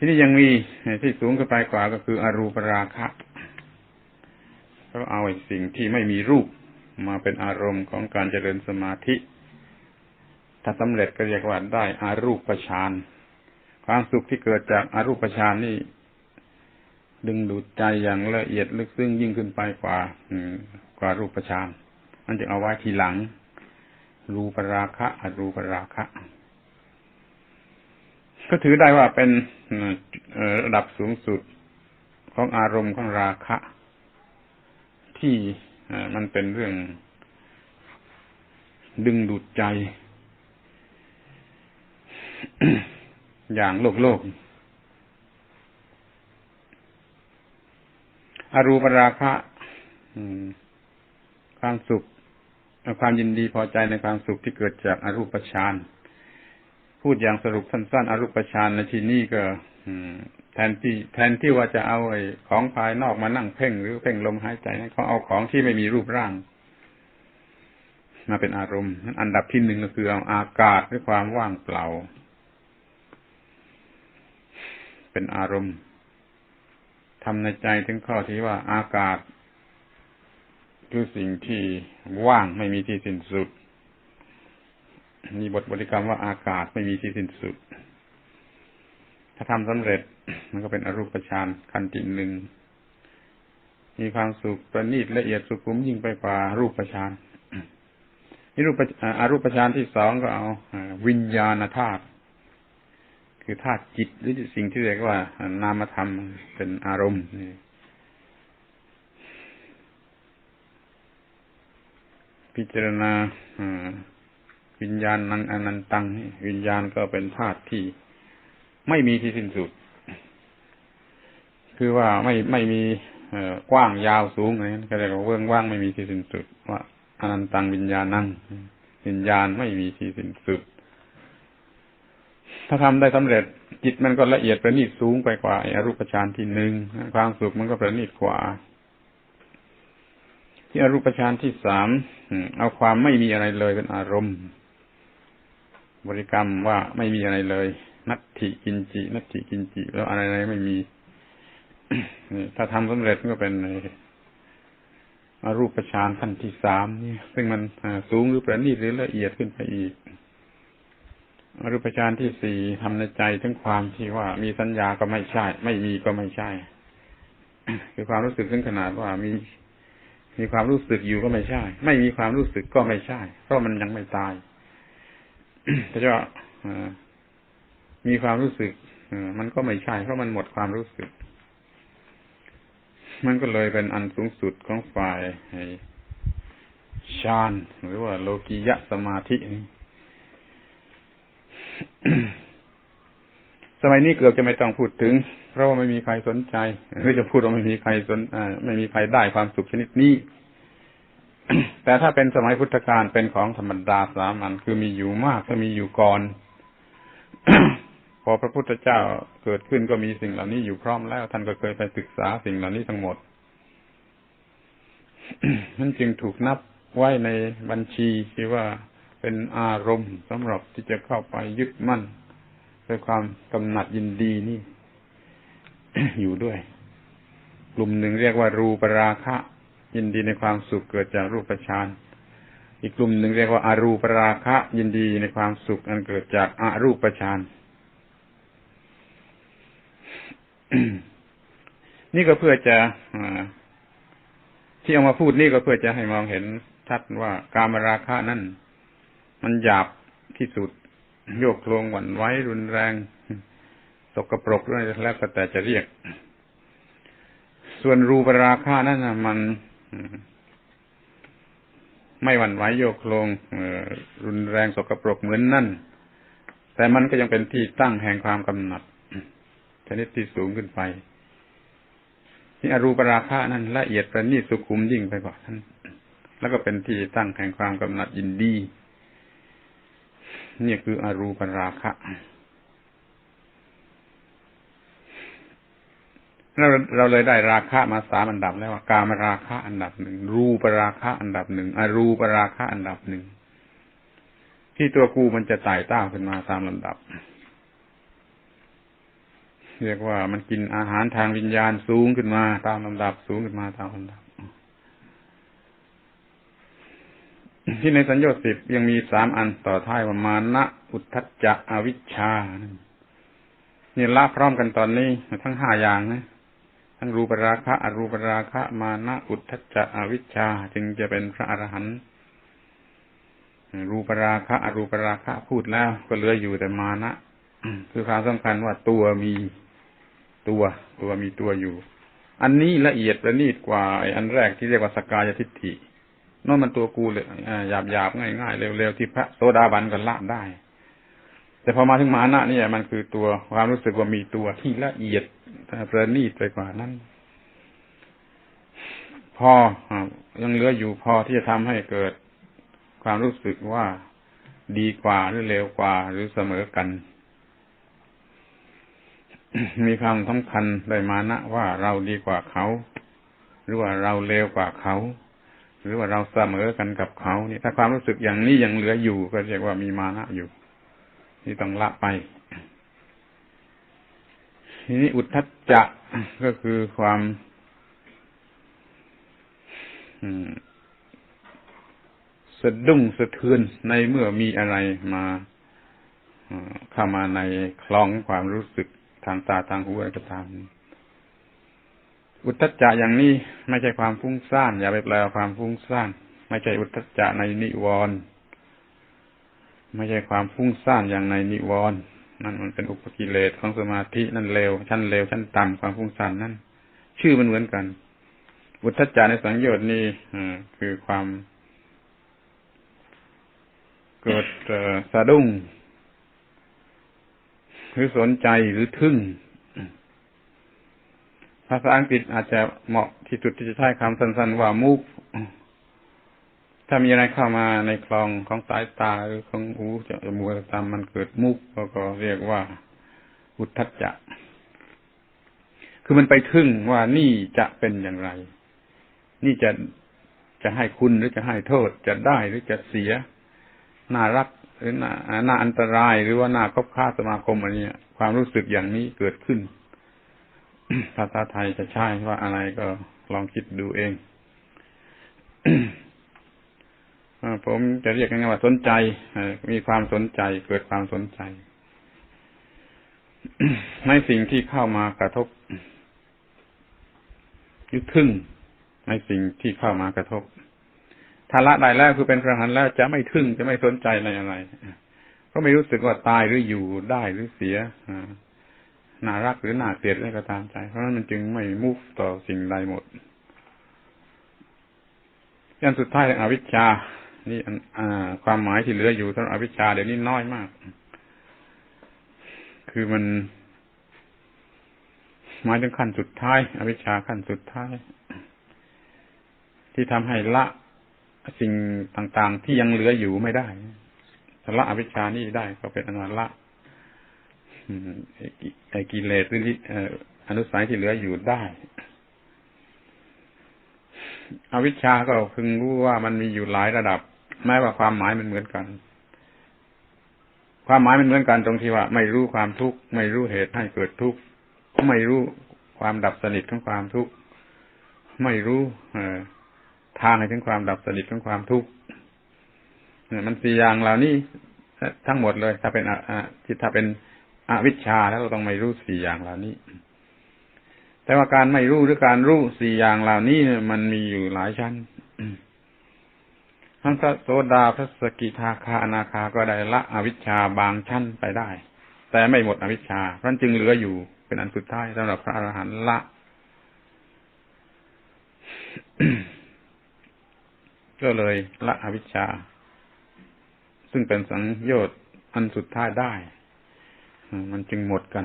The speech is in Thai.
ที่นี่ยังมีที่สูงขึ้นไปกว่าก็คืออรูปราคะเขาเอาสิ่งที่ไม่มีรูปมาเป็นอารมณ์ของการเจริญสมาธิ ถ้าสำเร็จก็เรียกว่าได้อารูปฌานความสุขที่เกิดจากอารูปฌานนี่ ดึงดูดใจอย่างละเอียดลึกซึ้งยิ่งขึ้นไปกว่ากว่ารูปฌานมันจะเอาไว้ทีหลัง รูปราคะ อรูปราคะ ก็ถือได้ว่าเป็นระดับสูงสุดของอารมณ์ของราคะ ที่มันเป็นเรื่องดึงดูดใจ อย่างโลกโลกอรูปราคะความสุข ความยินดีพอใจในความสุขที่เกิดจากอารูปฌาน พูดอย่างสรุปสั้นๆ อรูปฌานในที่นี้ก็แทนที่แทนที่ว่าจะเอาไอ้ของภายนอกมานั่งเพ่งหรือเพ่งลมหายใจเขาเอาของที่ไม่มีรูปร่าง มาเป็นอารมณ์อันดับที่หนึ่งก็คือเอาอากาศด้วยความว่างเปล่า เป็นอารมณ์ทำในใจถึงข้อที่ว่าอากาศคือสิ่งที่ว่างไม่มีที่สิ้นสุด มีบทบริกรรมว่าอากาศไม่มีที่สิ้นสุด ถ้าทำสำเร็จมันก็เป็นอรูปฌานขันที่หนึ่ง มีความสุขประณีตละเอียดสุขุมยิ่งไปกว่ารูปฌานนี่รูปอารูปฌานที่สองก็เอาวิญญาณธาตุคือธาตุจิตหรือสิ่งที่เรียกว่านามธรรมเป็นอารมณ์พิจารณา วิญญาณนังอนันตัง วิญญาณก็เป็นธาตุที่ไม่มีที่สิ้นสุด คือว่าไม่ไม่มีกว้างยาวสูงอะไรก็เรียกว่าเบื้องว่างไม่มีที่สิ้นสุด ว่าอนันตังวิญญาณนั่งวิญญาณไม่มีที่สิ้นสุด ถ้าทำได้สำเร็จจิตมันก็ละเอียดประณีตสูงไปกว่าอรูปฌานที่หนึ่งความสุขมันก็ประณีตกว่า ที่อรูปฌานที่สามเอาความไม่มีอะไรเลยเป็นอารมณ์ บริกรรมว่าไม่มีอะไรเลย นัตถิกินจินัตถิกินจิแล้วอะไรอะไรไม่มีถ้าทำสำเร็จก็เป็นอรูปฌานขั้นที่สามนี่ซึ่งมันสูงหรือประณีตหรือละเอียดขึ้นไปอีก อรูปฌานที่สี่ทำในใจถึงความที่ว่ามีสัญญาก็ไม่ใช่ ไม่มีก็ไม่ใช่ คือความรู้สึกถึงขนาดว่ามีมีความรู้สึกอยู่ก็ไม่ใช่ ไม่มีความรู้สึกก็ไม่ใช่ เพราะมันยังไม่ตาย แต่ว่ามีความรู้สึกมันก็ไม่ใช่ เพราะมันหมดความรู้สึก มันก็เลยเป็นอันสูงสุดของฝ่ายฌานหรือว่าโลกียะสมาธินี่สมัยนี้เกือบจะไม่ต้องพูดถึง เพราะว่าไม่มีใครสนใจหรือจะพูดว่าไม่มีใครสนไม่มีใครได้ความสุขชนิดนี้ แต่ถ้าเป็นสมัยพุทธกาลเป็นของธรรมดาสามัญคือมีอยู่มากก็มีอยู่ก่อน พอพระพุทธเจ้าเกิดขึ้นก็มีสิ่งเหล่านี้อยู่พร้อมแล้ว ท่านก็เคยไปศึกษาสิ่งเหล่านี้ทั้งหมดนั่นจึงถูกนับไว้ในบัญชีที่ว่าเป็นอารมณ์สำหรับที่จะเข้าไปยึดมั่นด้วยความกำหนัดยินดีนี่ อยู่ด้วย กลุ่มหนึ่งเรียกว่ารูปราคะ ยินดีในความสุขเกิดจากรูปฌานอีกกลุ่มหนึ่งเรียกว่าอารูปราคะ ยินดีในความสุขอันเกิดจากอารูปฌานนี่ก็เพื่อจะที่เอามาพูดนี่ก็เพื่อจะให้มองเห็นชัดว่าการมราคะนั่นมันหยาบที่สุด โยกโคลงหวั่นไหวรุนแรงกกระปรกด้วยแล้วแต่จะเรียก ส่วนรูปราคานั่นนะมัน ไม่หวั่นไหวโยกโคลงรุนแรงสกปรกเหมือนนั่น แต่มันก็ยังเป็นที่ตั้งแห่งความกำหนัดชนิดที่สูงขึ้นไปนี่อรูปราคานั้นละเอียดประณีตสุขุมยิ่งไปกว่านั้นแล้วก็เป็นที่ตั้งแห่งความกำหนัดยินดี นี่คืออรูปราคะ เราเราเลยได้ราคะมาสามอันดับแล้วว่ากามราคะอันดับหนึ่งรูปราคะอันดับหนึ่งอรูปราคะอันดับหนึ่งที่ตัวกูมันจะไต่เต้าขึ้นมาตามลำดับ เรียกว่ามันกินอาหารทางวิญญาณสูงขึ้นมา ตามลำดับ สูงขึ้นมาตามลำดับ ที่ในสัญญาสิบยังมีสามอันต่อท้ายว่ามานะอุทธัจจะอวิชชานี่ละพร้อมกันตอนนี้ทั้งห้าอย่างนะ ทั้งรูปราคะอรูปราคะมานะอุทธจจะอวิชชา จึงจะเป็นพระอรหันต์รูปราคะอรูปราคะพูดแล้วก็เหลืออยู่แต่มานะคือความสำคัญว่าตัวมีตัว ตัวมีตัวอยู่ อันนี้ละเอียดประณีตกว่าไอ้อันแรกที่เรียกว่าสกายทิฏฐินั่นมันตัวกูเลยหยาบหยาบง่ายง่ายเร็วๆที่พระโสดาบันก็ละได้ แต่พอมาถึงมานะนี่มันคือตัวความรู้สึกว่ามีตัวที่ละเอียด ประณีตไปกว่านั้น พอยังเหลืออยู่พอที่จะทำให้เกิดความรู้สึกว่าดีกว่าหรือเร็วกว่าหรือเสมอกัน มีความสำคัญได้มานะว่าเราดีกว่าเขา หรือว่าเราเร็วกว่าเขา หรือว่าเราเสมอกันกับเขานี่ถ้าความรู้สึกอย่างนี้ยังเหลืออยู่ก็เรียกว่ามีมานะอยู่ ที่ต้องละไป ทีนี้อุทธัจจะก็คือความสะดุ้งสะเทือนในเมื่อมีอะไรมาเข้ามาในคลองความรู้สึกทางตาทางหูอะไรก็ตามอุทธัจจะอย่างนี้ไม่ใช่ความฟุ้งซ่านอย่าไปแปลความฟุ้งซ่านไม่ใช่อุทธัจจะในนิวรณ์ไม่ใช่ความฟุ้งซ่านอย่างในนิวรณ์ นั่นมันเป็นอุปกิเลสของสมาธินั่นเร็วชั้นเร็วชั้นต่ำความฟุ้งซ่านนั่นชื่อมันเหมือนกันอุทธจจะในสังโยชน์นี่คือความเกิดสะดุ้งหรือสนใจหรือทึ่ง ภาษาอังกฤษอาจจะเหมาะที่สุดที่จะใช้คำสั้นๆว่ามุก ถ้ามีอะไรเข้ามาในคลองของสายตาหรือของหูจะมูกตามมันเกิดมุกก็เรียกว่าอุทธัจจะ คือมันไปทึ่งว่านี่จะเป็นอย่างไร นี่จะจะให้คุณหรือจะให้โทษ จะได้หรือจะเสีย น่ารักหรือน่าน่าอันตรายหรือว่าน่าคบค้าสมาคมอะไรเนี้ยความรู้สึกอย่างนี้เกิดขึ้น ภาษาไทยจะใช่ว่าอะไรก็ลองคิดดูเอง ผมจะเรียกง่ายๆว่าสนใจมีความสนใจเกิดความสนใจ ในสิ่งที่เข้ามากระทบยึดทึ่งในสิ่งที่เข้ามากระทบถ้าละได้แล้วคือเป็นพระหันแล้วจะไม่ทึ่งจะไม่สนใจในอะไรเพราะไม่รู้สึกว่าตายหรืออยู่ได้หรือเสียน่ารักหรือน่าเกลียดอะไรก็ตามใจ เพราะนั้นมันจึงไม่มุ่ต่อสิ่งใดหมดยันสุดท้ายอวิชชา นี่ความหมายที่เหลืออยู่สำหรับอวิชชาเดี๋ยวนี้น้อยมาก คือมันหมายถึงขั้นสุดท้าย อวิชชาขั้นสุดท้าย ที่ทำให้ละสิ่งต่างๆ ที่ยังเหลืออยู่ไม่ได้ละอวิชชานี่ได้ก็เป็นอนุละไอ้กิเลสหรืออนุสัยที่เหลืออยู่ได้อวิชชาก็พึงรู้ว่ามันมีอยู่หลายระดับ แม้ว่าความหมายมันเหมือนกัน ความหมายมันเหมือนกันตรงที่ว่า ไม่รู้ความทุกข์ไม่รู้เหตุให้เกิดทุกข์ไม่รู้ความดับสนิทของความทุกข์ไม่รู้ทางให้ถึงความดับสนิทของความทุกข์มันสี่อย่างเหล่านี้ทั้งหมดเลย ถ้าเป็นที่ถ้าเป็นอวิชชาแล้วเราต้องไม่รู้สี่อย่างเหล่านี้ แต่ว่าการไม่รู้หรือการรู้สี่อย่างเหล่านี้มันมีอยู่หลายชั้น ทั้งพระโสดาพระสกิทาคาอนาคาก็ได้ละอวิชชาบางชั้นไปได้ แต่ไม่หมดอวิชชาเพราะจึงเหลืออยู่เป็นอันสุดท้ายสำหรับพระอรหันต์ละก็เลยละอวิชชา ซึ่งเป็นสังโยชน์อันสุดท้ายได้ มันจึงหมดกัน